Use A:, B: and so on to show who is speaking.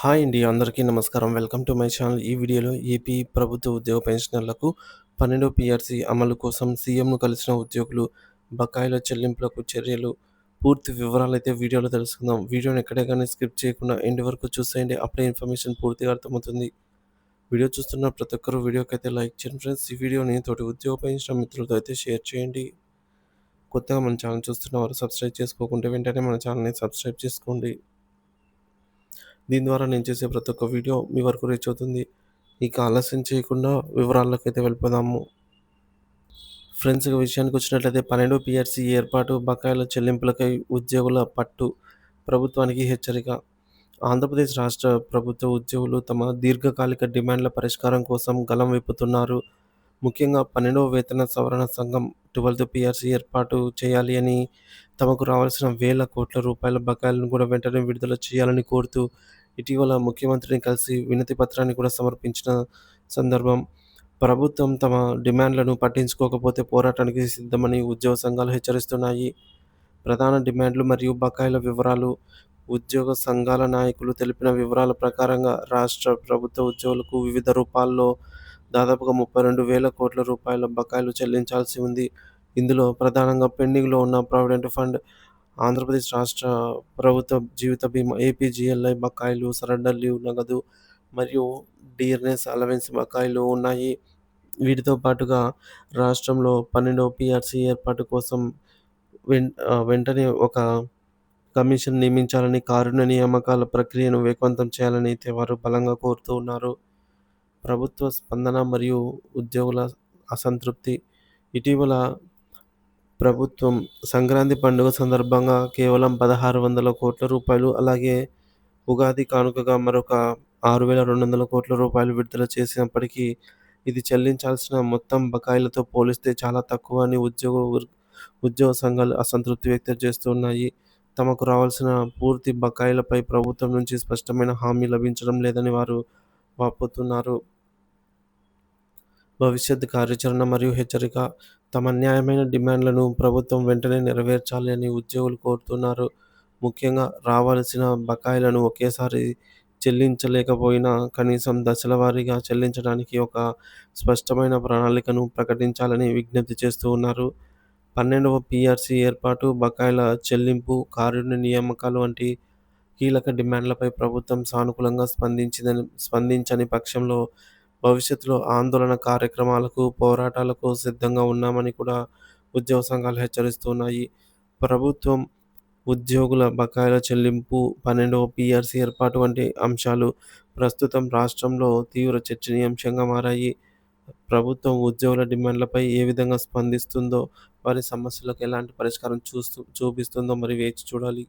A: Hi అండి అందరికీ నమస్కారం. Welcome to my channel. ఈ వీడియోలో ఏపీ ప్రభుత్వ ఉద్యోగ పెన్షనర్లకు పన్నెండో పీఆర్సీ అమలు కోసం సీఎంను కలిసిన ఉద్యోగులు బకాయిల చెల్లింపులకు చర్యలు పూర్తి వివరాలు అయితే వీడియోలో తెలుసుకుందాం. వీడియోని ఎక్కడే కానీ స్కిప్ చేయకుండా ఎండ్ వరకు చూసేయండి. అప్పుడే ఇన్ఫర్మేషన్ పూర్తిగా అర్థమవుతుంది. వీడియో చూస్తున్న ప్రతి ఒక్కరు వీడియోకి అయితే లైక్ చేయండి ఫ్రెండ్స్. ఈ వీడియోని తోటి ఉద్యోగ పెన్షన్ మిత్రులతో అయితే షేర్ చేయండి. కొత్తగా మన ఛానల్ చూస్తున్న వారు సబ్స్క్రైబ్ చేసుకోకుంటే వెంటనే మన ఛానల్ని సబ్స్క్రైబ్ చేసుకోండి. దీని ద్వారా నేను చేసే ప్రతి ఒక్క వీడియో మీ వరకు రీచ్ అవుతుంది. ఇక ఆలస్యం చేయకుండా వివరాల్లోకి అయితే వెళ్ళిపోదాము ఫ్రెండ్స్ విషయానికి వచ్చినట్లయితే పన్నెండు పిఆర్సీ ఏర్పాటు బకాయిల చెల్లింపులకై ఉద్యోగుల పట్టు ప్రభుత్వానికి హెచ్చరిక. ఆంధ్రప్రదేశ్ రాష్ట్ర ప్రభుత్వ ఉద్యోగులు తమ దీర్ఘకాలిక డిమాండ్ల పరిష్కారం కోసం గలం విప్పుతున్నారు. ముఖ్యంగా పన్నెండవ వేతన సవరణ సంఘం ట్వెల్త్ పిఆర్సీ ఏర్పాటు చేయాలి అని తమకు రావాల్సిన వేల కోట్ల రూపాయల బకాయిలను కూడా వెంటనే విడుదల చేయాలని కోరుతూ ఇటీవల ముఖ్యమంత్రిని కలిసి వినతి పత్రాన్ని కూడా సమర్పించిన సందర్భం ప్రభుత్వం తమ డిమాండ్లను పట్టించుకోకపోతే పోరాటానికి సిద్ధమని ఉద్యోగ సంఘాలు హెచ్చరిస్తున్నాయి. ప్రధాన డిమాండ్లు మరియు బకాయిల వివరాలు ఉద్యోగ సంఘాల నాయకులు తెలిపిన వివరాల ప్రకారంగా రాష్ట్ర ప్రభుత్వ ఉద్యోగులకు వివిధ రూపాల్లో దాదాపుగా ముప్పై రెండు వేల కోట్ల రూపాయల బకాయిలు చెల్లించాల్సి ఉంది. ఇందులో ప్రధానంగా పెండింగ్లో ఉన్న ప్రావిడెంట్ ఫండ్ ఆంధ్రప్రదేశ్ రాష్ట్ర ప్రభుత్వ జీవిత బీమా ఏపీజీఎల్ఐ బకాయిలు సరెండర్ లీవ్ నగదు మరియు డియర్నెస్ అలవెన్స్ బకాయిలు ఉన్నాయి. వీటితో పాటుగా రాష్ట్రంలో పన్నెండు పిఆర్సీ ఏర్పాటు కోసం వెన్ వెంటనే ఒక కమిషన్ నియమించాలని కారుణ్య నియామకాల ప్రక్రియను వేగవంతం చేయాలని అయితే వారు బలంగా కోరుతూ ఉన్నారు. ప్రభుత్వ స్పందన మరియు ఉద్యోగుల అసంతృప్తి ఇటీవల ప్రభుత్వం సంక్రాంతి పండుగ సందర్భంగా కేవలం పదహారు వందల కోట్ల రూపాయలు అలాగే ఉగాది కానుకగా మరొక ఆరు వేల రెండు వందల కోట్ల రూపాయలు విడుదల చేసినప్పటికీ ఇది చెల్లించాల్సిన మొత్తం బకాయిలతో పోలిస్తే చాలా తక్కువ అని ఉద్యోగ ఉద్యోగ సంఘాలు అసంతృప్తి వ్యక్తం చేస్తున్నాయి తమకు రావాల్సిన పూర్తి బకాయిలపై ప్రభుత్వం నుంచి స్పష్టమైన హామీ లభించడం లేదని వారు వాపోతున్నారు. భవిష్యత్ కార్యాచరణ మరియు హెచ్చరిక. తమ న్యాయమైన డిమాండ్లను ప్రభుత్వం వెంటనే నెరవేర్చాలి అని ఉద్యోగులు కోరుతున్నారు. ముఖ్యంగా రావాల్సిన బకాయిలను ఒకేసారి చెల్లించలేకపోయినా కనీసం దశల వారీగా చెల్లించడానికి ఒక స్పష్టమైన ప్రణాళికను ప్రకటించాలని విజ్ఞప్తి చేస్తూ ఉన్నారు. పన్నెండవ పిఆర్సి ఏర్పాటు బకాయిల చెల్లింపు కారుణ్య నియామకాలు వంటి కీలక డిమాండ్లపై ప్రభుత్వం సానుకూలంగా స్పందించిన స్పందించని పక్షంలో భవిష్యత్తులో ఆందోళన కార్యక్రమాలకు పోరాటాలకు సిద్ధంగా ఉన్నామని కూడా ఉద్యోగ సంఘాలు హెచ్చరిస్తున్నాయి. ప్రభుత్వం ఉద్యోగుల బకాయిల చెల్లింపు పన్నెండవ పిఆర్సీ ఏర్పాటు వంటి అంశాలు ప్రస్తుతం రాష్ట్రంలో తీవ్ర చర్చనీయాంశంగా మారాయి. ప్రభుత్వం ఉద్యోగుల డిమాండ్లపై ఏ విధంగా స్పందిస్తుందో వారి సమస్యలకు ఎలాంటి పరిష్కారం చూస్తూ చూపిస్తుందో మరి వేచి చూడాలి.